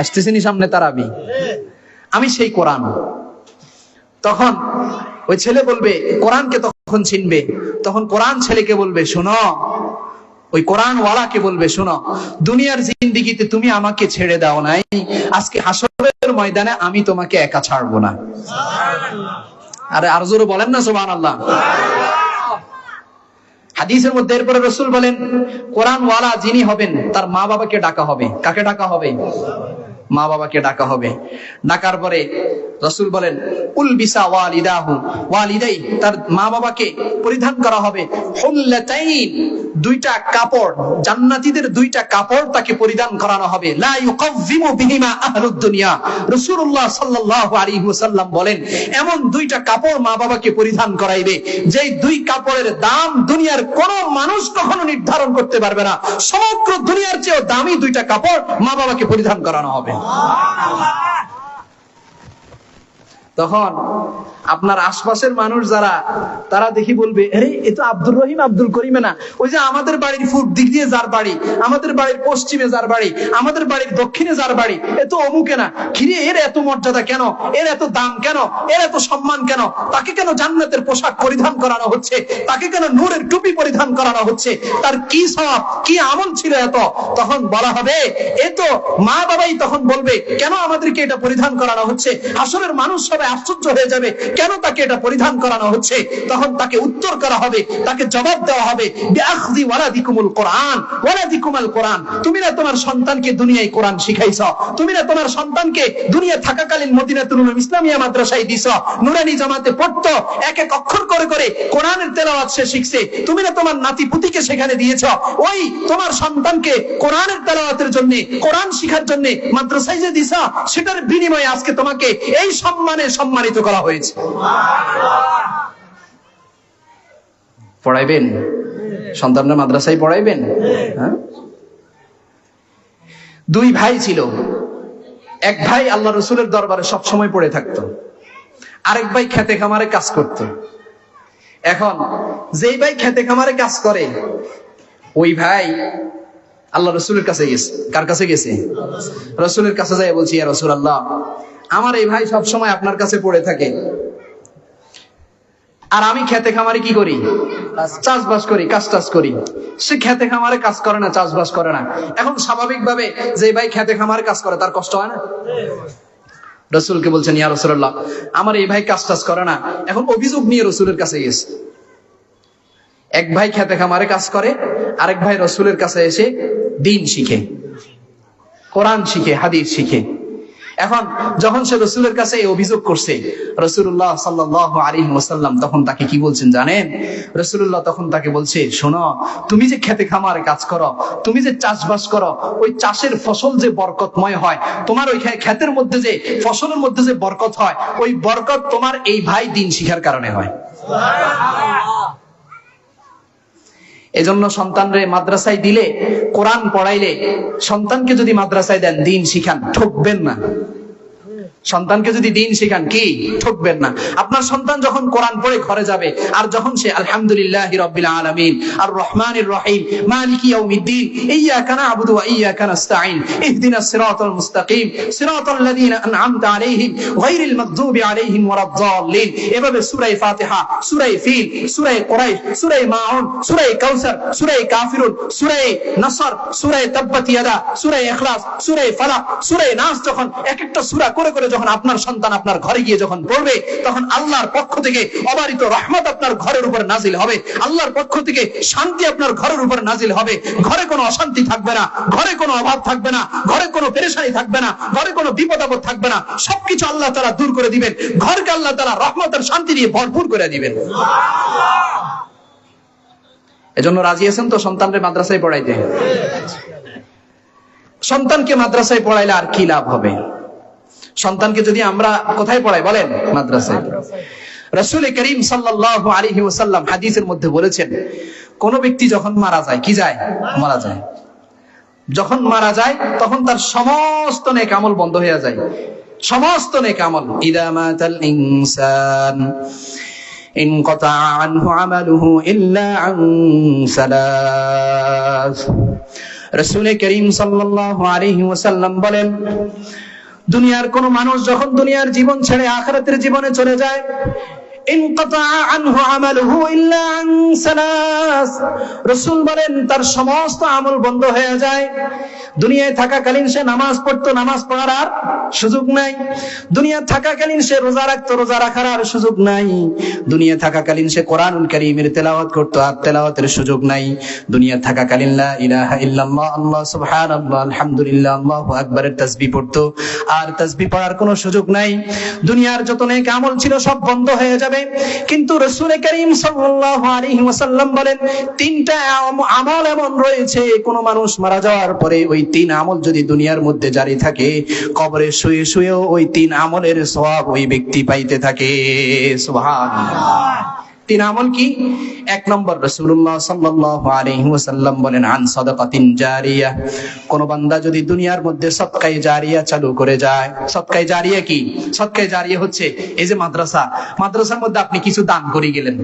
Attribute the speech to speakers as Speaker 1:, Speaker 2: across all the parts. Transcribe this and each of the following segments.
Speaker 1: আসতেছিনি সামনে তারাবি আমি। সেই কোরআন। তখন ওই ছেলে বলবে, কোরআনকে তখন চিনবে। তখন কোরআন ছেলেকে বলবে, শোনো। ওই কোরআন ওয়ালাকে বলবে, শোনো, দুনিয়ার জিন্দিগিতে তুমি আমাকে ছেড়ে দাও নাই। আজকে হাসরের ময়দানে আমি তোমাকে একা ছাড়বো না। আরে, আর জোরে বলেন না সুবহান আল্লাহ হাদিসের মধ্যে এরপরে রসুল বলেন কোরআন ওয়ালা যিনি হবেন, তার মা বাবাকে ডাকা হবে। কাকে ডাকা হবে? মা বাবাকে ডাকা হবে। ডাকার পরে রসুল বলেন, উল বিসা ওয়ালিদাহু। ওয়ালিদাই তার মা বাবাকে পরিধান করা হবে। হুল্লাতাইন, দুইটা কাপড়, জান্নাতীদের দুইটা কাপড় তাকে পরিধান করানো হবে। লা বিহিমা আহলুদ দুনিয়া। রাসূলুল্লাহ সাল্লাল্লাহু আলাইহি ওয়াসাল্লাম বলেন, এমন দুইটা কাপড় মা বাবাকে পরিধান করাইবে, যেই দুই কাপড়ের দাম দুনিয়ার কোন মানুষ কখনো নির্ধারণ করতে পারবে না। সমগ্র দুনিয়ার চেয়েও দামি দুইটা কাপড় মা বাবাকে পরিধান করানো হবে। তখন আপনার আশপাশের মানুষ যারা, তারা দেখি বলবে, আরে, এ তো আব্দুর রহিম, আব্দুল করিমে না। ওই যে আমাদের বাড়ির ফুট দিক দিয়ে যার বাড়ি, আমাদের বাড়ির পশ্চিমে যার বাড়ি, আমাদের বাড়ির দক্ষিণে যার বাড়ি, এ তো অমুকে না। খিরে এর এত মর্যাদা কেন? এর এত দাম কেন? এর এত সম্মান কেন? তাকে কেন জান্নাতের পোশাক পরিধান করানো হচ্ছে? তাকে কেন নূরের টুপি পরিধান করানো হচ্ছে? তার কি সব কি আমল ছিল এত? তখন বলা হবে, এ তো মা বাবাই তখন বলবে, কেন আমাদেরকে এটা পরিধান করানো হচ্ছে? আসলের মানুষ সবাই আশ্চর্য হয়ে যাবে। কেন তাকে এটা পরিধান করানো হচ্ছে? তখন তাকে উত্তর করা হবে, তাকে জবাব দেওয়া হবে কোরআন তুমি না তোমার সন্তানকে দুনিয়ায় কোরআন শিখাইছ? তুমি না তোমার সন্তানকে দুনিয়া থাকাকালীন ইসলামিয়া মাদ্রাসায় নুরানি জামাতে এক এক অক্ষর করে করে কোরআনের তেলাওয়াত সে শিখছে। তুমি না তোমার নাতি পুতিকে সেখানে দিয়েছ? ওই তোমার সন্তানকে কোরআনের তেলাওয়াতের জন্য, কোরআন শিখার জন্য মাদ্রাসায় যে দিছ, সেটার বিনিময়ে আজকে তোমাকে এই সম্মানে সম্মানিত করা হয়েছে। পড়াইবেন? সন্তানরা মাদ্রাসায় পড়াইবেন? হ্যাঁ? দুই ভাই ছিল। এক ভাই আল্লাহ রসুলের দরবারে সব সময় পড়ে থাকতো। আরেক ভাই খেতে খামারে কাজ করত। এখন যেই ভাই খেতে খামারে কাজ করে, ওই ভাই আল্লাহ রসুলের কাছে গেছে। কার কাছে গেছে? রসুলের কাছে যাই বলছি রসুল আল্লাহ আমার এই ভাই সব সময় আপনার কাছে পড়ে থাকে। আর আমি খেতে খামারে কি করি? চাষবাস করি, কাজ টাজ করি। সে খেতে খামারে কাজ করে না, চাষবাস করে না। এখন স্বাভাবিক ভাবে যে ভাই খেতে খামারে কাজ করে, তার কষ্ট হয় না? রসুলকে বলছেন, ইয়া রসুল্লাহ আমার এই ভাই কাজ টাজ করে না। এখন অভিযোগ নিয়ে রসুলের কাছে গেছে। এক ভাই খেতে খামারে কাজ করে, আরেক ভাই রসুলের কাছে এসে দিন শিখে, কোরআন শিখে, হাদিস শিখে। এখন যখন সে রসুলের কাছে অভিযোগ করছে রসুল্লাহ সাল্লাহ আলী ওসাল্লাম তখন তাকে কি বলছেন জানেন? রসুল্লাহ তখন তাকে বলছে, শোনো, তুমি যে খেতে খামারে কাজ করো, তুমি যে চাষবাস করো, ওই চাষের ফসল যে বরকতময় হয়, তোমার ওই ক্ষেতের মধ্যে যে, ফসলের মধ্যে যে বরকত হয়, ওই বরকত তোমার এই ভাই দিন শিখার কারণে হয়। এজন্য সন্তানরে মাদ্রাসায় দিলে কোরআন পড়াইলে সন্তানকে যদি মাদ্রাসায় দেন দিন শিখান ঠকবেন না। সন্তানকে যদি দিন শিখান, কি? ঠকবেন না। আপনার সন্তান যখন কোরআন পড়ে ঘরে যাবে, আর যখন সে আলহামদুলিল্লাহ রব্বিল আলামিন, আর রহিম, মালিক ইয়াউমিদ্দিন ওয়া সিরাতাল মুস্তাকিম, সিরাতাল লাযীনা আন'আমতা আলাইহিম, গায়রিল মাগদুবি আলাইহিম ওয়ালাদ-দাল্লিন এভাবে সূরা ফাতিহা সূরা ফিল সূরা কুরাইশ সূরা মাউন সূরা কাউসার সূরা কাফিরুন সূরা সূরা তাব্বাত ইয়াদা সূরা ইখলাস সূরা ফালাক সূরা নাস যখন এক একটা সূরা করে করে যখন আপনার সন্তান আপনার ঘরে গিয়ে যখন পড়বে, তখন আল্লাহর পক্ষ থেকে অবারিত রহমত আপনার ঘরের উপর নাজিল হবে। আল্লাহর পক্ষ থেকে শান্তি আপনার ঘরের উপর নাজিল হবে। ঘরে কোনো অশান্তি থাকবে না, ঘরে কোনো অভাব থাকবে না, ঘরে কোনো পেরেশানি থাকবে না, ঘরে কোনো বিপদ আপদ থাকবে না। সবকিছু আল্লাহ তারা দূর করে দিবেন। ঘরকে আল্লাহ তারা রহমতের শান্তি দিয়ে ভরপুর করে দিবেন। এজন্য রাজি আছেন তো সন্তানকে মাদ্রাসায় পড়াইতে? সন্তানকে মাদ্রাসায় পড়াইলে আর কি লাভ হবে? সন্তানকে যদি আমরা কোথায় পড়াই বলেন? মাদ্রাসায়। রসুল করিম সাল্লাহ আলহি ওসাল্লাম হাদিসের মধ্যে বলেছেন, কোন ব্যক্তি যখন মারা যায়, কি যায়? মারা যায়। যখন মারা যায়, তখন তার সমস্ত নেক আমল বন্ধ হয়ে যায়। সমস্ত নেক আমল। ইদামাতাল ইনসান, ইন কতা আনহু আমালুহু ইল্লা আন সালাস। রসুল করিম সাল্লাল্লাহু আলাইহি ওয়াসাল্লাম বলেন দুনিয়ার কোন মানুষ যখন দুনিয়ার জীবন ছেড়ে আখরাতের জীবনে চলে যায় তার সমস্ত আমল বন্ধ হয়ে যায়। দুনিয়ায় থাকাকালীন সে নামাজ পড়তো, নামাজ পড়ার আর সুযোগ নাই। দুনিয়া থাকাকালীন সে রোজা রাখতো, রোজা রাখার আর সুযোগ নাই। দুনিয়া থাকাকালীন সে কোরআনুল কারীমের তেলাওয়াত করতো, আর তেলাওয়াতের সুযোগ নাই। দুনিয়া থাকাকালীন আর তাসবিহ পড়ার কোনো সুযোগ নাই। দুনিয়ার যত নেক আমল ছিল সব বন্ধ হয়ে যাবে। কিন্তু রসুল করিম সাল্লাম বলেন, তিনটা আমল এমন রয়েছে, কোন মানুষ মারা যাওয়ার পরে ওই তিন আমল যদি দুনিয়ার মধ্যে জারি থাকে, কবরে শুয়ে শুয়েও ওই তিন আমলের সব ওই ব্যক্তি পাইতে থাকে। সুবহানাল্লাহ। তিন আমল কি? এক নম্বর রসুল্লাহ সাল্লাহ আলাইহি ওয়াসাল্লাম বলেন, আন সদকাতিন জারিয়া। কোন বান্দা যদি দুনিয়ার মধ্যে সৎকাই জারিয়া চালু করে যায় সৎকাই জারিয়া কি? সৎকাই জারিয়া হচ্ছে এই যে মাদ্রাসা। মাদ্রাসার মধ্যে আপনি কিছু দান করে গেলেন।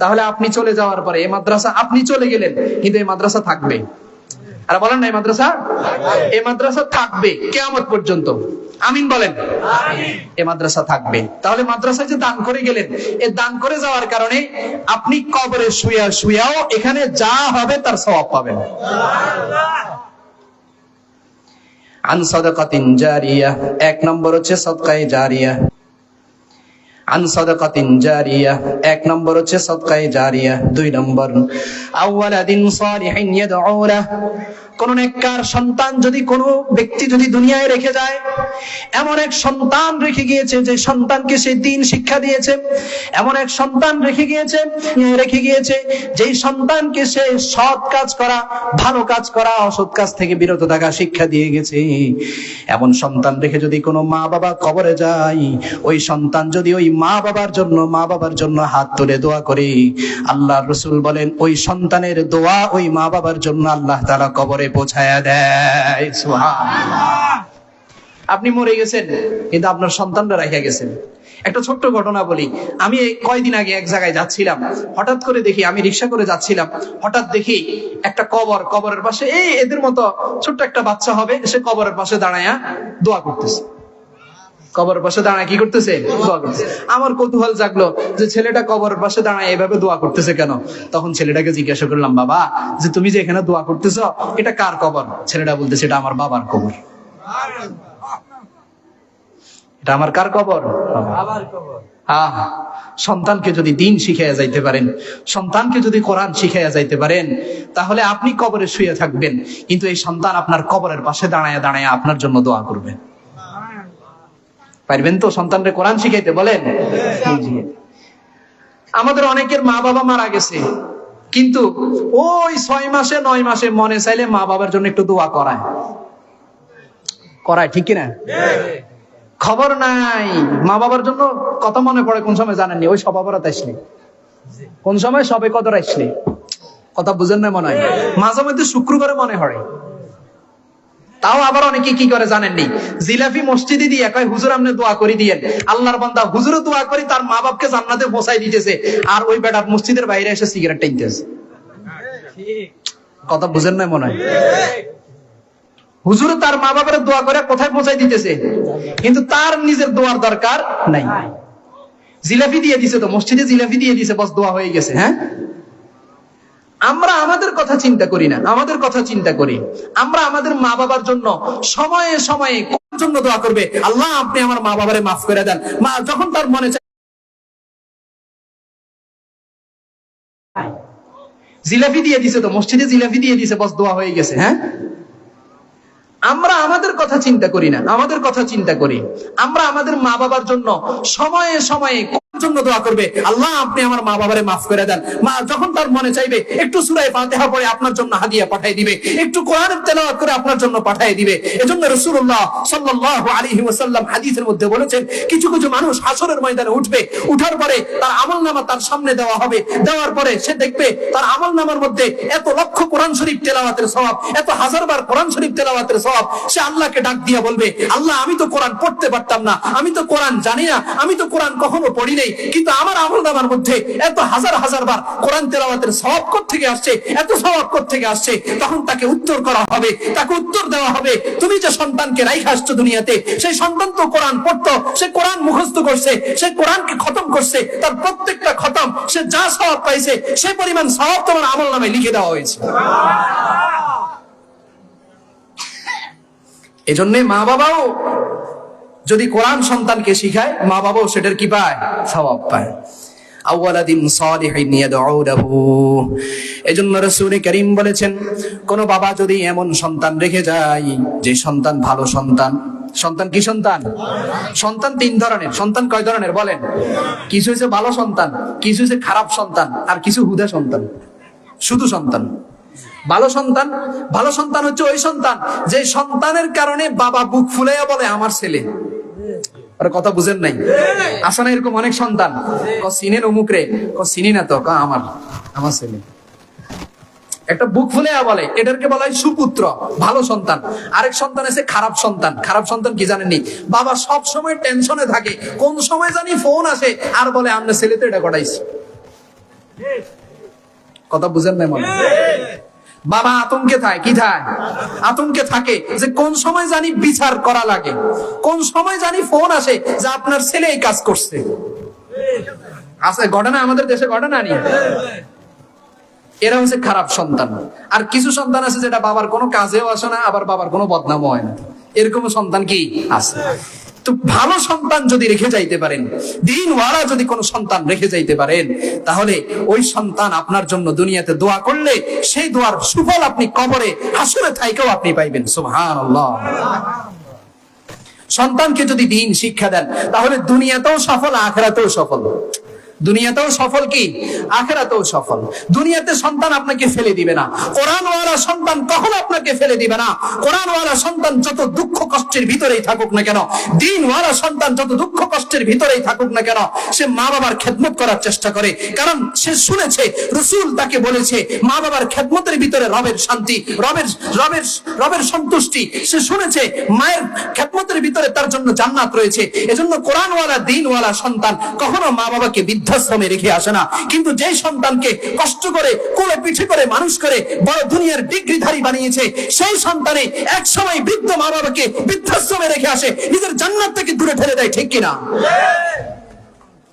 Speaker 1: তাহলে আপনি চলে যাওয়ার পরে এই মাদ্রাসা, আপনি চলে গেলেন, কিন্তু এই মাদ্রাসা থাকবে। আর বলেন না এই মাদ্রাসা? এই মাদ্রাসা থাকবে কেয়ামত পর্যন্ত। আমিন বলেন। এ মাদ্রাসা থাকবে। তাহলে মাদ্রাসায় যে দান করে গেলেন এ দান করে যাওয়ার কারণে আপনি কবরে শুয়া শুয়াও এখানে যা হবে তার সওয়াব পাবেন। আন সাদাকাতিন জারিয়া এক নম্বর হচ্ছে সদকায়ে জারিয়া। আন সাদাকাতিন জারিয়া। এক নম্বর হচ্ছে সদকায়ে জারিয়া। দুই নম্বর আউয়ালাদিন সালিহিন ইয়াদউ লাহ কোন নেককার সন্তান যদি কোনো ব্যক্তি যদি দুনিয়ায় রেখে যায়, এমন এক সন্তান রেখে গিয়েছে যে সন্তানকে সে দিন শিক্ষা দিয়েছে, এমন এক সন্তান রেখে গিয়েছে রেখে গিয়েছে যেই সন্তানকে সে সৎ কাজ করা, ভালো কাজ করা, অসৎ কাজ থেকে বিরত থাকা শিক্ষা দিয়ে গেছে। এমন সন্তান রেখে যদি কোনো মা বাবা কবরে যায়, ওই সন্তান যদি ওই মা বাবার জন্য মা বাবার জন্য হাত তুলে দোয়া করে আল্লাহ রসুল বলেন, ওই সন্তানের দোয়া ওই মা বাবার জন্য আল্লাহ তারা কবরে পৌঁছায়া দেয়। আপনি মরে গেছেন, কিন্তু আপনার সন্তানরা রেখে গেছেন। একটা ছোট্ট ঘটনা বলি। আমি কয়দিন আগে এক জায়গায় যাচ্ছিলাম। হঠাৎ করে দেখি আমি রিক্সা করে যাচ্ছিলাম। হঠাৎ দেখি একটা কবর, কবরের পাশে এই এদের মতো ছোট্ট একটা বাচ্চা হবে, সে কবরের পাশে দাঁড়ায়া দোয়া করতেছে। কবরের পাশে দাঁড়ায় কি করতেছে? দোয়া করতেছে। আমার কৌতূহল জাগলো যে ছেলেটা কবর পাশে দাঁড়ায় এভাবে দোয়া করতেছে কেন? তখন ছেলেটাকে জিজ্ঞাসা করলাম বাবা যে তুমি যে এখানে দোয়া করতেছ এটা কার কবর? ছেলেটা বলতেছে এটা আমার বাবার কবর। এটা আমার কার কবর? আহ সন্তানকে যদি দিন শিখাইয়া যাইতে পারেন সন্তানকে যদি কোরআন শিখাইয়া যাইতে পারেন তাহলে আপনি কবরে শুয়ে থাকবেন। কিন্তু এই সন্তান আপনার কবরের পাশে দাঁড়ায় দাঁড়ায় আপনার জন্য দোয়া করবেন পারবেন তো? সন্তানরে কোরআন শিখাইতে বলেন। আমাদের অনেকের মা বাবা মারা গেছে। কিন্তু ওই ছয় মাসে, নয় মাসে মনে চাইলে মা বাবার জন্য একটু দোয়া করায়। করায়, ঠিক কিনা? খবর নাই। মা বাবার জন্য কথা মনে পড়ে, কোন সময় জানেননি ওই সব অপরাধ আসলে। কোন সময়? সবে কদর আসলে। কথা বুঝেন না মনে হয়? মাঝে মধ্যে শুক্রবারে মনে হয়। তাও আবার অনেকে কি করে জানেননি? জিলাফি মসজিদে দিয়ে কয়, হুজুর, আপনি দোয়া করে দিয়েন। আল্লাহর বান্দা, হুজুরও দোয়া করি, তার মা বাপকে জান্নাতে বসাই দিতেছে। আর ওই বেটা মসজিদের বাইরে এসে সিগারেট টাইতেছে কথা বুঝেন না মনে হয়? হুজুরও তার মা বাবার দোয়া করে কোথায় পৌঁছাই দিতেছে? কিন্তু তার নিজের দোয়ার দরকার নাই। জিলাফি দিয়ে দিছে তো, মসজিদে জিলাফি দিয়ে দিছে, বস দোয়া হয়ে গেছে হ্যাঁ? আমরা আমাদের কথা চিন্তা করি না, আমাদের কথা চিন্তা করি। আমরা আমাদের মা বাবার জন্য সময়ে সময়ে কোন জন্য দোয়া করবে। আল্লাহ, আপনি আমার মা বাবারে মাফ করে দেন। মা যখন তার মনে চায় জিলাফি দিয়ে দিছে তো, মসজিদে জিলাফি দিয়ে দিছে, বস দোয়া হয়ে গেছে হ্যাঁ? আমরা আমাদের কথা চিন্তা করি না, আমাদের কথা চিন্তা করি। আমরা আমাদের মা বাবার জন্য সময়ে সময়ে জন্য দোয়া করবে। আল্লাহ, আপনি আমার মা বাবারে মাফ করে দেন। মা যখন তার মনে চাইবে, একটু ফাতেহা পড়ে আপনার জন্য হাদিয়া পাঠিয়ে দিবে, একটু তেলাওয়াত করে আপনার জন্য পাঠিয়ে দিবে, এজন্য রাসূলুল্লাহ সাল্লাল্লাহু আলাইহি ওয়াসাল্লাম হাদিসের মধ্যে বলেছেন, কিছু কিছু মানুষ হাসরের ময়দানে উঠবে, উঠার পরে তার আমলনামা তার সামনে দেওয়া হবে, দেওয়ার পরে সে দেখবে তার আমলনামার মধ্যে এত লক্ষ কোরআন শরীফ তেলাওয়াতের সওয়াব, এত হাজার বার কোরআন শরীফ তেলাওয়াতের সওয়াব, সে আল্লাহকে ডাক দিয়ে বলবে, আল্লাহ, আমি তো কোরআন পড়তে পারতাম না, আমি তো কোরআন জানি না, আমি তো কোরআন কখনো পড়ি নাই। নেই কিন্তু আমার আমল নামার মধ্যে এত হাজার হাজার বার কোরআন তেলাওয়াতের সওয়াব থেকে আসছে এত সওয়াব থেকে আসছে তখন তাকে উত্তর করা হবে তাকে উত্তর দেওয়া হবে। তুমি যে সন্তানকে রাইখে আসছো দুনিয়াতে সেই সন্তান তো কোরআন পড়তো সে কোরআন মুখস্থ করছে সে কোরআনকে খতম করছে তার প্রত্যেকটা খতম সে যা সওয়াব পাইছে সে পরিমাণ সওয়াব তোমার আমল নামে লিখে দেওয়া হয়েছে। এজন্য মা বাবাও যদি কোরআন সন্তানকে শিখায়, মা বাবাও সেটার কি পায়? সওয়াব পায়। এজন্য রাসূল করিম বলেছেন, কোন বাবা যদি এমন সন্তান রেখে যায়, যে সন্তান ভালো সন্তান সন্তান কি সন্তান? সন্তান তিন ধরনের। সন্তান কয় ধরনের বলেন? কিছু হচ্ছে ভালো সন্তান, কিছু হচ্ছে খারাপ সন্তান, আর কিছু হুদা সন্তান। শুধু সন্তান। ভালো সন্তান? ভালো সন্তান হচ্ছে ওই সন্তান যে সন্তানের কারণে বাবা বুক ফুলাইয়া বলে আমার ছেলে। কথা বুঝেন নাই? আসে না এরকম অনেক সন্তান। ক অমুক রে? ক চিনি না তো? আমার আমার ছেলে। একটা বুক ফুলে বলে এটাকে বলা হয় সুপুত্র, ভালো সন্তান। আরেক সন্তান আছে খারাপ সন্তান। খারাপ সন্তান কি জানেননি? বাবা সব সময় টেনশনে থাকে। কোন সময় জানি ফোন আসে, আর বলে আমরা ছেলে তো এটা কটাইছি কথা বুঝেন নাই মনে? বাবা, আতঙ্কে থাকে, কি থাকে? আতঙ্কে থাকে যে কোন সময় জানি বিচার করা লাগে। কোন সময় জানি ফোন আসে যে আপনার ছেলে এই কাজ করছে। আছে, ঘটনা আমাদের দেশে ঘটনা নেই এরা হচ্ছে খারাপ সন্তান। আর কিছু সন্তান আছে যেটা বাবার কোনো কাজেও আসে না, আবার বাবার কোনো বদনামও হয় না। এরকম সন্তান কি আছে? তো ভালো সন্তান যদি রেখে যাইতে পারেন দিন ওয়ারা যদি কোনো সন্তান রেখে যাইতে পারেন, তাহলে ওই সন্তান আপনার জন্য দুনিয়াতে দোয়া করলে সেই দোয়ার সুফল আপনি কবরে, হাসুরে থাইকেও আপনি পাইবেন। সুহান সন্তানকে যদি দিন শিক্ষা দেন, তাহলে দুনিয়াতেও সফল আখড়াতেও সফল। দুনিয়াতেও সফল কি? আখেরাতেও সফল। দুনিয়াতে সন্তান আপনাকে ফেলে দিবে না। কোরআনওয়ালা সন্তান কখনো আপনাকে ফেলে দিবে না। কোরআনওয়ালা সন্তান যত দুঃখ কষ্টের ভিতরেই থাকুক না কেন, দিনওয়ালা সন্তান যত দুঃখ কষ্টের ভিতরেই থাকুক না কেন, সে মা বাবার খেদমত করার চেষ্টা করে। কারণ সে শুনেছে, রসুল তাকে বলেছে মা বাবার খেদমতের ভিতরে রবের শান্তি, রবের রবের রবের সন্তুষ্টি। সে শুনেছে, মায়ের খেদমতের ভিতরে তার জন্য জান্নাত রয়েছে। এজন্য কোরআনওয়ালা, দিনওয়ালা সন্তান কখনো মা বাবাকে বৃদ্ধাশ্রমে রেখে আসে না। কিন্তু যে সন্তানকে কষ্ট করে, কোলে পিঠে করে, মানুষ করে বড় দুনিয়ার ডিগ্রিধারী বানিয়েছে, সেই সন্তানে এক সময় বৃদ্ধ মা বাবাকে বৃদ্ধাশ্রমে রেখে আসে, নিজের জান্নাত থেকে দূরে ফেলে দেয়, ঠিক কিনা?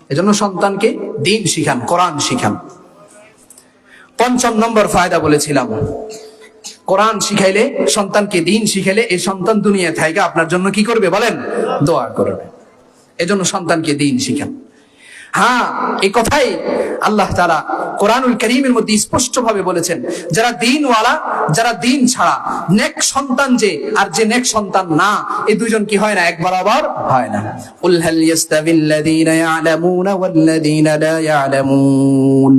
Speaker 1: এজন্য সন্তানকে দিন শিখান, কোরআন শিখান। পঞ্চম নম্বর ফায়দা বলেছিলাম। কোরআন শিখাইলে, সন্তানকে দিন শিখাইলে, এই সন্তান দুনিয়া থেকে আপনার জন্য কি করবে বলেন? দোয়া করবে। এজন্য সন্তানকে দিন শিখান। হ্যাঁ এই কথাই আল্লাহ তারা কোরআনুল করিমের মধ্যে স্পষ্ট ভাবে বলেছেন, যারা দিনওয়ালা, যারা দিন ছাড়া, নেক সন্তান যে আর যে নেক সন্তান না, এই দুজন কি হয় না? এক বরাবর হয় না। উল ইয়াস্তাবিল্লাযীনা ইয়ালামুনা ওয়াল্লাযীনা লা ইয়ালামুন।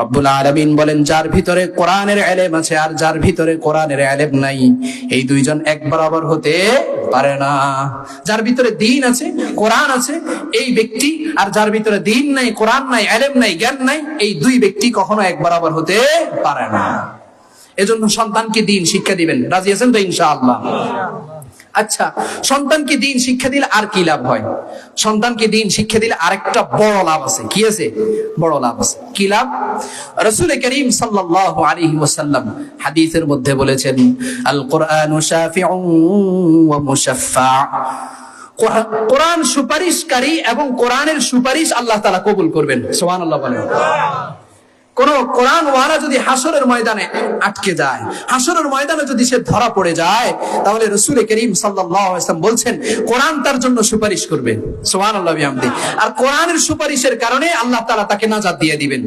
Speaker 1: রব্বুল আলামিন বলেন, যার ভিতরে কোরআনের এলেম আছে আর যার ভিতরে কোরআনের এলেম নাই, এই দুইজন এক বরাবর হতে পারে না। যার ভিতরে দিন আছে, কোরআন আছে, এই ব্যক্তি, আর যার ভিতরে দিন নাই, কোরআন নাই এলেম নাই, জ্ঞান নাই, এই দুই ব্যক্তি কখনো এক বরাবর হতে পারে না। এজন্য সন্তানকে দিন শিক্ষা দিবেন। রাজি আছেন তো ইনশাআল্লাহ? আচ্ছা সন্তানকে দিন শিক্ষা দিলে আর কি লাভ হয়? সন্তানকে দিন শিক্ষা দিলে আরেকটা বড় লাভ আছে। কি আছে? বড় লাভ আছে। কি লাভ? রসুল করিম সাল্লাল্লাহু হাদিসের মধ্যে বলেছেন আল কোরআনু কোরআন- সুপারিশকারী এবং কোরআনের সুপারিশ আল্লাহ তাআলা কবুল করবেন। সুবহানাল্লাহ বলেন। কোন কোরআন ওয়ারা যদি হাসরের ময়দানে আটকে যায় হাসরের ময়দানে যদি সে ধরা পড়ে যায় তাহলে রসুল করিম সাল্লাম বলছেন কোরআন তার জন্য সুপারিশ করবে। সোহান আল্লাহ আর কোরআনের সুপারিশের কারণে আল্লাহ তালা তাকে নাজাদ দিয়ে দিবেন।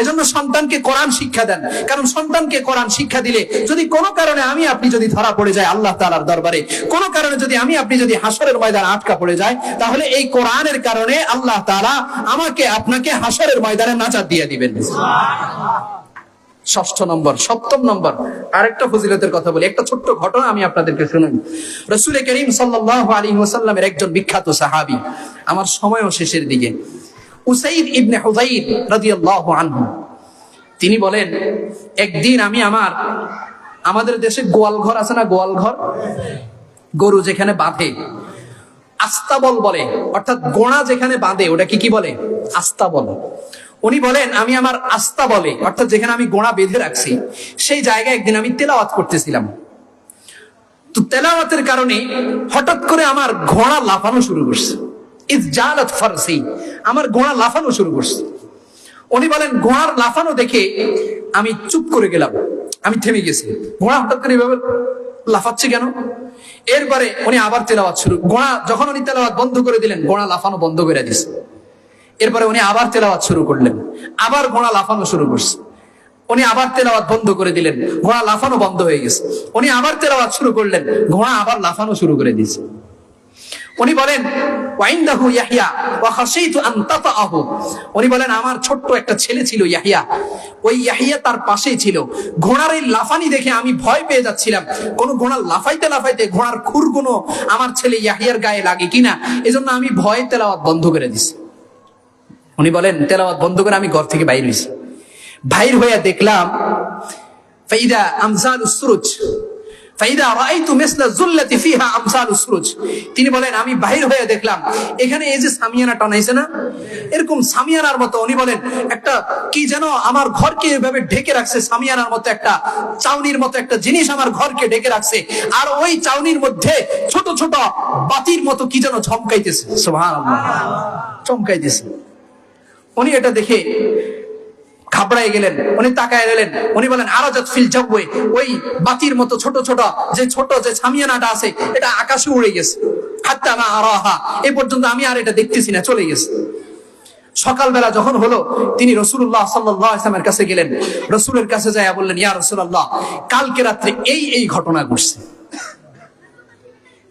Speaker 1: এজন্য সন্তানকে কোরআন শিক্ষা দেন। কারণ সন্তানকে কোরআন শিক্ষা দিলে যদি কোনো কারণে আমি আপনি যদি ধরা পড়ে যায় আল্লাহ তালার দরবারে কোনো কারণে যদি আমি আপনি যদি হাসরের ময়দানে আটকা পড়ে যায় তাহলে এই কোরআনের কারণে আল্লাহ তালা আমাকে আপনাকে হাসরের ময়দানে নাজাদ দিয়ে দিবেন। ষষ্ঠ নম্বর, সপ্তম নম্বর, আরেকটা ফজিলতের কথা বলি। একটা ছোট্ট ঘটনা আমি আপনাদেরকে শুনুন রসুল করিম সাল্লাহ আলী ওসাল্লামের একজন বিখ্যাত সাহাবি, আমার সময়ও শেষের দিকে, উসাইদ ইবনে হুজাইর রাদিয়াল্লাহু আনহু। তিনি বলেন, একদিন আমি আমার, আমাদের দেশে গোয়াল ঘর আছে না গোয়াল ঘর গরু যেখানে বাঁধে, আস্তাবল বলে, অর্থাৎ গোড়া যেখানে বাঁধে, ওটাকে কি বলে? আস্তাবল। উনি বলেন, আমি আমার আস্তা বলে, অর্থাৎ যেখানে আমি গোড়া বেঁধে রাখছি, সেই জায়গায় একদিন আমি তেলাওয়াত করতেছিলাম। তো তেলাওয়াতের কারণে হঠাৎ করে আমার ঘোড়া লাফানো শুরু করছে। আমার ঘোড়া লাফানো শুরু করছে। উনি বলেন, ঘোড়ার লাফানো দেখে আমি চুপ করে গেলাম, আমি থেমে গেছি। ঘোড়া হঠাৎ করে এভাবে লাফাচ্ছে কেন? এরপরে উনি আবার তেলাওয়াত শুরু, ঘোড়া, যখন উনি তেলাওয়াত বন্ধ করে দিলেন, ঘোড়া লাফানো বন্ধ করে দিছে। এরপরে উনি আবার তেলাওয়াত শুরু করলেন। আবার ঘোড়া লাফানো শুরু করছে। উনি আবার তেলাওয়াত বন্ধ করে দিলেন। ঘোড়া লাফানো বন্ধ হয়ে গেছে। উনি আবার তেলাওয়াত শুরু করলেন। ঘোড়া আবার লাফানো শুরু করে দিয়েছে। উনি বলেন, ওয়াইন্দাহু ইয়াহিয়া ওয়া খাশাইতু আন উনি বলেন, আমার ছোট্ট একটা ছেলে ছিল ইয়াহিয়া। ওই ইয়াহিয়া তার পাশেই ছিল। ঘোড়ার এই লাফানি দেখে আমি ভয় পেয়ে যাচ্ছিলাম। কোন ঘোড়া লাফাইতে লাফাইতে ঘোড়ার খুরগুলো আমার ছেলে ইয়াহিয়ার গায়ে লাগে কিনা? এজন্য আমি ভয়ে তেলাওয়াত বন্ধ করে দিছি। উনি বলেন, তেলাওয়াত বন্ধ করে আমি ঘর থেকে বাইর হয়েছি বাইর হইয়া দেখলাম, ফাইদা আমসাল সুরুজ, ফাইদা রাআইতু মিসলা যুল্লাতি ফিহা আমসাল সুরুজ। তিনি বলেন, আমি বাহির হয়ে দেখলাম, এখানে এই যে সামিয়ানা টানাইছে না? এরকম সামিয়ানার মতো, উনি বলেন, একটা কি যেন আমার ঘরকে এভাবে ঢেকে রাখছে, সামিয়ানার মতো একটা চাউনির মতো একটা জিনিস আমার ঘরকে ঢেকে রাখছে, আর ওই চাউনির মধ্যে ছোট ছোট বাতির মতো কি যেন ঝমকাইতেছে সুবহানাল্লাহ। চমকাইতেছে উনি এটা দেখে ঘাবড়াই গেলেন, উনি তাকায় গেলেন উনি বলেন, আরাজাত ফিল জাওয়ে ওই বাতির মতো ছোট ছোট, যে ছোট যে ছামিয়ানাটা আছে, এটা আকাশে উড়ে গেছে। হাত্তা মা আরাহা এই পর্যন্ত আমি আর এটা দেখতেছি না, চলে গেছে। সকালবেলা যখন হলো, তিনি রসুল্লাহ সাল্লামের কাছে গেলেন। রসুলের কাছে যায় বললেন, ইয়া রসুল্লাহ কালকে রাত্রে এই এই ঘটনা ঘটছে।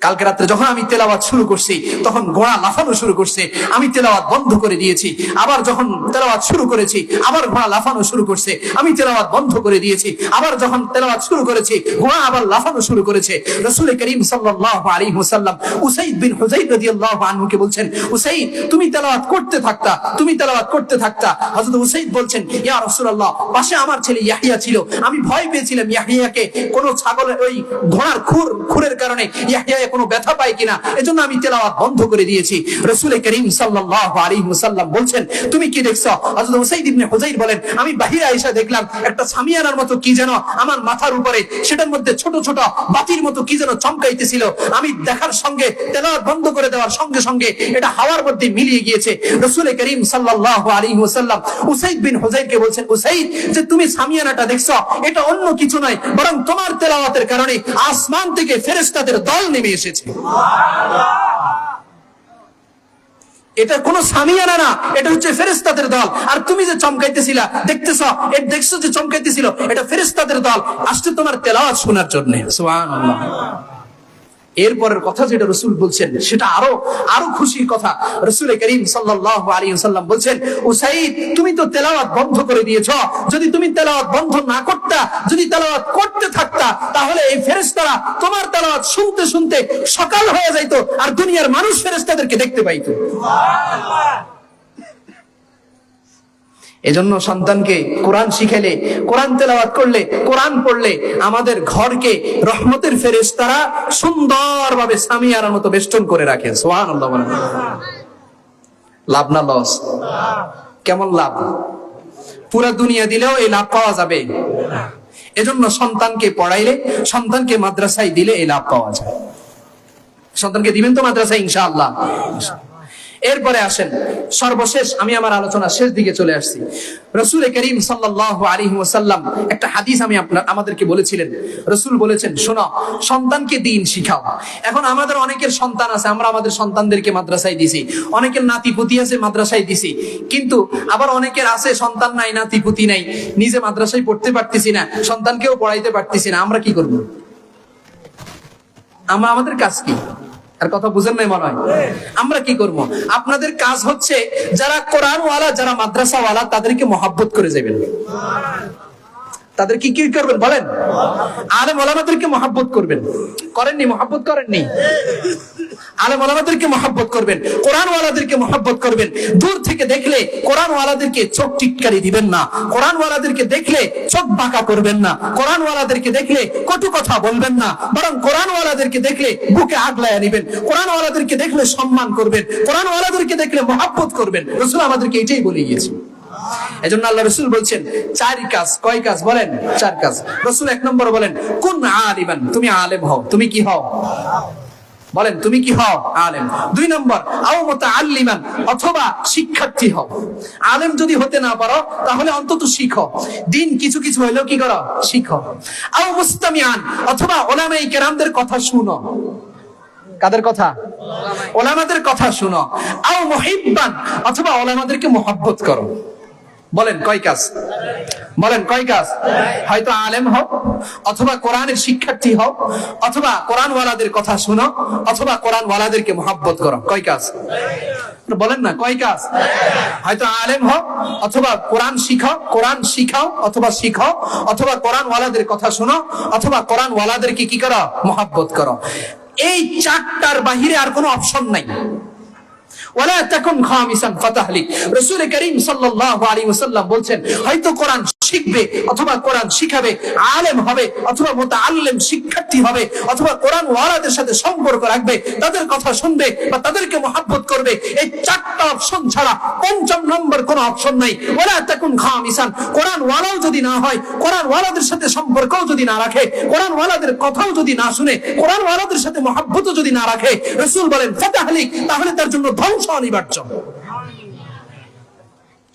Speaker 1: কালকে রাত্রে যখন আমি তেলাওয়াত শুরু করছি, তখন ঘোড়া লাফানো শুরু করছে, আমি তেলাওয়াত বন্ধ করে দিয়েছি, আবার যখন তেলাওয়াত শুরু করেছি, আবার ঘোড়া লাফানো শুরু করছে, আমি তেলাওয়াত বন্ধ করে দিয়েছি, আবার যখন তেলাওয়াত শুরু করেছি, ঘোড়া আবার লাফানো শুরু করেছে। রসুল করিম সাল্লাল্লাহু আলাইহি ওয়াসাল্লাম উসাইদ বিন হুজাইর রাদিয়াল্লাহু আনহুকে বলছেন, উসাইদ, তুমি তেলাওয়াত করতে থাকতা, তুমি তেলাওয়াত করতে থাকতা। হযরত উসাইদ বলছেন, ইয়া রাসূলুল্লাহ, পাশে আমার ছেলে ইয়াহিয়া ছিল, আমি ভয় পেয়েছিলাম ইয়াহিয়াকে। কোন ছাগলের ওই ঘোড়ার খুর, খুরের কারণে ইয়াহিয়া কোনো ব্যথা পায় কিনা? এজন্য আমি তেলাওয়াত বন্ধ করে দিয়েছি। রসুল করিম সাল্লাল্লাহু আলাইহি ওয়াসাল্লাম বলছেন, তুমি কি দেখছ? হযরত উসাইদ ইবনে হুজাইর বলেন, আমি বাহিরে আয়েশা দেখলাম, একটা সামিয়ানার মতো কি যেন আমার মাথার উপরে, সেটার মধ্যে ছোট ছোট বাতির মতো কি যেন চমকাইতেছিল। আমি দেখার সঙ্গে, তেলাওয়াত বন্ধ করে দেওয়ার সঙ্গে সঙ্গে, এটা হাওয়ার মধ্যে মিলিয়ে গিয়েছে। রসুল করিম সাল্লাল্লাহু আলাইহি ওয়াসাল্লাম উসাইদ বিন হুজাইরকে বলছেন, উসাইদ, যে তুমি সামিয়ানাটা দেখছ, এটা অন্য কিছু নয়, বরং তোমার তেলাওয়াতের কারণে আসমান থেকে ফেরেশতাদের দল নেমে এসেছে। এটা কোন সামিয়ানা না, এটা হচ্ছে ফেরেস্তাদের দল। আর তুমি যে চমকাইতেছিলা, দেখতেছ এটা দেখছ যে চমকাইতেছিল, এটা ফেরেস্তাদের দল। আসছে তোমার তেলাওয়াত শোনার জন্য। এরপরের কথা যেটা রসুল বলছেন, সেটা আরও আরও খুশির কথা। রসুল করিম সাল্লাহ আলী সাল্লাম বলছেন উসাইদ তুমি তো তেলাওয়াত বন্ধ করে দিয়েছ। যদি তুমি তেলাওয়াত বন্ধ না করতা, যদি তেলাওয়াত করতে থাকতা, তাহলে এই ফেরেস্তারা তোমার তেলাওয়াত শুনতে শুনতে সকাল হয়ে যাইতো আর দুনিয়ার মানুষ ফেরেস্তাদেরকে দেখতে পাইতো। এজন্য সন্তানকে কোরআন শিখাইলে, কোরআন তেলাওয়াত করলে, কোরআন পড়লে আমাদের ঘরকে রহমতের ফেরেশতারা সুন্দরভাবে সামিয়ার মতো বেষ্টন করে রাখে। বলেন। লাভ না লস? কেমন লাভ? পুরা দুনিয়া দিলেও এই লাভ পাওয়া যাবে। এজন্য সন্তানকে পড়াইলে, সন্তানকে মাদ্রাসায় দিলে এই লাভ পাওয়া যায়। সন্তানকে দিবেন তো মাদ্রাসায়, ইনশাআল্লাহ। এরপরে আসেন, সর্বশেষ আমি আমার আলোচনা শেষ দিকে চলে আসছি। রসুল করিম সাল্লাহ একটা হাদিস আমি আপনার আমাদেরকে বলেছিলেন। রসুল বলেছেন, শোনো, সন্তানকে দিন শিখাও। এখন আমাদের অনেকের সন্তান আছে, আমরা আমাদের সন্তানদেরকে মাদ্রাসায় দিছি। অনেকের নাতি পুতি আছে, মাদ্রাসায় দিছি। কিন্তু আবার অনেকের আছে, সন্তান নাই নাতি পুতি নাই, নিজে মাদ্রাসায় পড়তে পারতেছি না, সন্তানকেও পড়াইতে পারতেছি না, আমরা কি করব? আমরা আমাদের কাজ কি? আর কথা বুঝেন নাই মনে হয়? আমরা কি করব? আপনাদের কাজ হচ্ছে যারা কোরআন ওয়ালা যারা মাদ্রাসাওয়ালা, তাদেরকে মহাব্বত করে যাবেন। তাদের কি কি করবেন? বলেন। আলেম ওলামাদেরকে মহাব্বত করবেন। করেননি, মহাব্বত করেননি? আলেম ওলামাদেরকে মহাব্বত করবেন। কোরআন ওয়ালাদেরকে মহাব্বত করবেন। দূর থেকে দেখলে কোরআন ওয়ালাদেরকে চোখ টিটকারি দিবেন না। কোরআন ওয়ালাদেরকে দেখলে চোখ বাঁকা করবেন না। কোরআন ওয়ালাদেরকে দেখলে কটু কথা বলবেন না। বরং কোরআন ওয়ালাদেরকে দেখলে বুকে আগলায় নিবেন। কোরআন ওয়ালাদেরকে দেখলে সম্মান করবেন। কোরআন ওয়ালাদেরকে দেখলে মহাব্বত করবেন। রসুল আমাদেরকে এটাই বলে গিয়েছে আল্লাহ রসুল বলছেন, চার কাজ। কয় কাজ বলেন? চার কাজ। রসুল এক নম্বর বলেন, কোন আলিমান? তুমি আলেম হও। তুমি কি হও? বলেন, তুমি কি হও? আলেম। দুই নম্বর, আও মুতাআল্লিমান, অথবা শিক্ষার্থী হও। আলেম যদি হতে না পারো, তাহলে অন্তত শিখো। দিন কিছু কিছু হইলেও কি করো? শিখো। আও মুস্তামিআন, অথবা ওলামায়ে কেরামদের কথা শুনো। কাদের কথা? ওলামাদের কথা শুনো। আও মুহিব্বান, অথবা ওলামাদেরকে মহব্বত করো। বলেন, কয় কাজ? বলেন, কয় কাজ? হয়তো আলেম হও, অথবা কোরআনের শিক্ষার্থী হও, অথবা কোরআন ওয়ালাদের কথা শুনো, অথবা কোরআন ওয়ালাদেরকে মহাব্বত করো। কয় কাজ? বলেন না, কয় কাজ? হয়তো আলেম হও, অথবা কোরআন শিখাও কোরআন শিখাও, অথবা শিখাও, অথবা কোরআন ওয়ালাদের কথা শোনো, অথবা কোরআন ওয়ালাদেরকে কি করো? মহাব্বত করো। এই চারটার বাহিরে আর কোনো অপশন নাই। বলছেন, হয়তো কোরআন শিখবে অথবা কোরআন শিখাবে, আলেম হবে অথবা মুতাআল্লিম শিক্ষার্থী হবে অথবা কোরআন ওয়ালাদের সাথে সম্পর্ক রাখবে, তাদের কথা শুনবে বা তাদেরকে করবে, এই অপশন ছাড়া পঞ্চম নম্বর কোনো অপশন নাই। কোরআন ওয়ালাও যদি না হয়, কোরআন ওয়ালাদের সাথে যদি না রাখে, কোরআন ওয়ালাদের কথাও যদি না শুনে, কোরআন ওয়ালাদের সাথে মহাব্বতও যদি না রাখে, রাসূল বলেন ফাতাহলিক তাহলে তার জন্য ধ্বংস অনিবার্য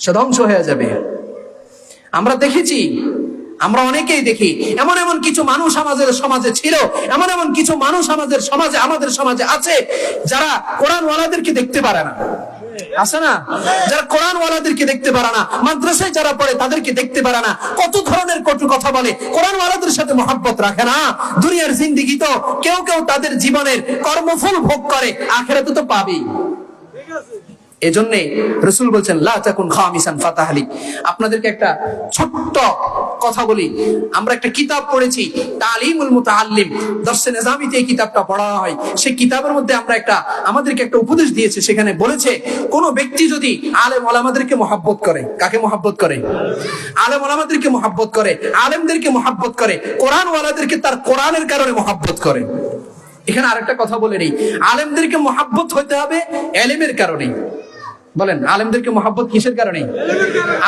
Speaker 1: সে ধ্বংস হয়ে যাবে। আমরা দেখেছি, আমরা অনেকেই দেখি, এমন এমন কিছু মানুষ আমাদের সমাজে ছিল, এমন এমন কিছু মানুষ আমাদের সমাজে আমাদের সমাজে আছে, যারা কোরআন ওয়ালাদেরকে দেখতে পারে না। আছে না? যারা কোরআন ওয়ালাদেরকে দেখতে পারে না, মাদ্রাসায় যারা পড়ে তাদেরকে দেখতে পারে না। কত ধরনের কটু কথা বলে কোরআন ওয়ালাদের সাথে মহাব্বত রাখে না? দুনিয়ার জিন্দিগি তো কেউ কেউ তাদের জীবনের কর্মফল ভোগ করে, আখেরাতে তো পাবেই। এজন্যে রসুল বলছেন, লা তাকুন খামিসান ফাতাহলি। আপনাদেরকে একটা ছোট্ট কথা বলি। আমরা একটা কিতাব পড়েছি, তালিমুল মুতাআল্লিম। দর্শে নিজামিতে এই কিতাবটা পড়া হয়। সেই কিতাবের মধ্যে আমরা একটা, আমাদেরকে একটা উপদেশ দিয়েছে। সেখানে বলেছে, কোন ব্যক্তি যদি আলেম ওলামাদেরকে মহাব্বত করে, কাকে মহাব্বত করে? আলেম ওলামাদেরকে মহাব্বত করে, আলেমদেরকে মহাব্বত করে কোরআন ওয়ালাদেরকে তার কোরআনের কারণে মহাব্বত করে। এখানে আরেকটা কথা বলে নেই। আলেমদেরকে মহাব্বত হতে হবে এলেমের কারণে বলেন, আলেমদেরকে মহাব্বত কিসের কারণে?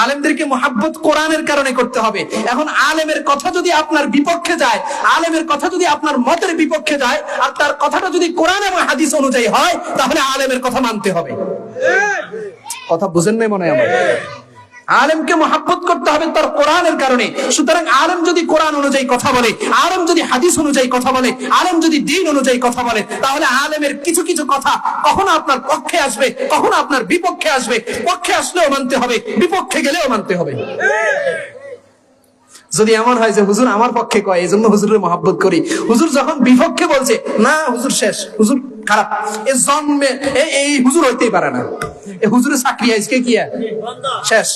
Speaker 1: আলেমদেরকে মহাব্বত কোরআনের কারণে করতে হবে। এখন আলেমের কথা যদি আপনার বিপক্ষে যায়, আলেমের কথা যদি আপনার মতের বিপক্ষে যায়, আর তার কথাটা যদি কোরআন এবং হাদিস অনুযায়ী হয়, তাহলে আলেমের কথা মানতে হবে। কথা বুঝেন নাই মনে হয় আমার? আলেমকে মহাব্বত করতে হবে তার কোরআনের কারণে। সুতরাং আলেম যদি কোরআন অনুযায়ী কথা বলে, আলেম যদি হাদিস অনুযায়ী কথা বলে, আলেম যদি দিন অনুযায়ী কথা বলে, তাহলে আলেমের কিছু কিছু কথা কখনো আপনার পক্ষে আসবে, কখনো আপনার বিপক্ষে আসবে। পক্ষে আসলেও মানতে হবে, বিপক্ষে গেলেও মানতে হবে। যদি এমন হয় যে হুজুর আমার পক্ষে কয় এই জন্য হুজুরের মহাব্বত করি। হুজুর যখন বিপক্ষে বলছে, না, হুজুর শেষ, হুজুর খারাপ। এ জন্মে এই হুজুর হইতেই পারে না। এ হুজুরের চাকরি আজকে কি শেষ।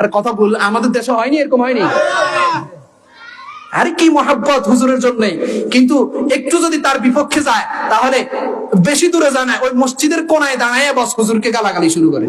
Speaker 1: আর কথা বল, আমাদের দেশে হয়নি, এরকম হয়নি? আরে কি মহাব্বত হুজুরের জন্য কিন্তু একটু যদি তার বিপক্ষে যায়, তাহলে বেশি দূরে জানায়, ওই মসজিদের কোনায় দাঁড়ায় বস হুজুরকে গালাগালি শুরু করে।